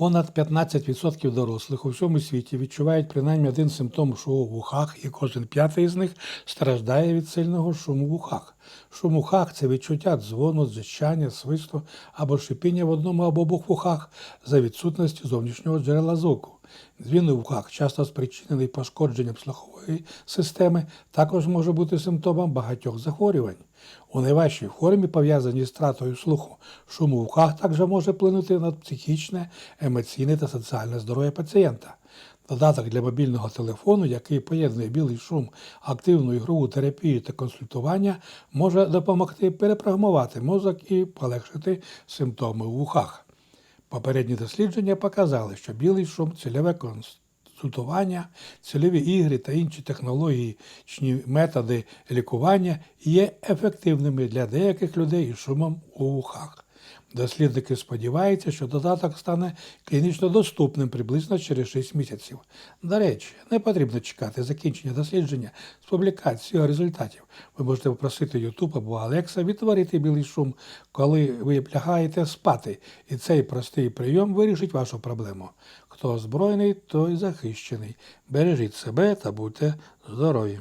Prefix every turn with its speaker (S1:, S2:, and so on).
S1: Понад 15% дорослих у всьому світі відчувають принаймні один симптом шуму в ухах, і кожен п'ятий з них страждає від сильного шуму в ухах. Шум в ухах це відчуття дзвону, дзищання, свисту або шипіння в одному або обох вухах за відсутності зовнішнього джерела звуку. Дзвін у вухах, часто спричинений пошкодженням слухової системи, також може бути симптомом багатьох захворювань. У найважчій формі, пов'язаній з втратою слуху, шум у вухах також може вплинути на психічне, емоційне та соціальне здоров'я пацієнта. Додаток для мобільного телефону, який поєднує білий шум, активну ігрову терапію та консультування, може допомогти перепрограмувати мозок і полегшити симптоми у вухах. Попередні дослідження показали, що білий шум, цільове консультування, цільові ігри та інші технологічні методи лікування є ефективними для деяких людей із шумом у вухах. Дослідники сподіваються, що додаток стане клінічно доступним приблизно через 6 місяців. До речі, не потрібно чекати закінчення дослідження з публікацією результатів. Ви можете попросити YouTube або Alexa відтворити білий шум, коли ви лягаєте спати, і цей простий прийом вирішить вашу проблему. Хто озброєний, той захищений. Бережіть себе та будьте здорові!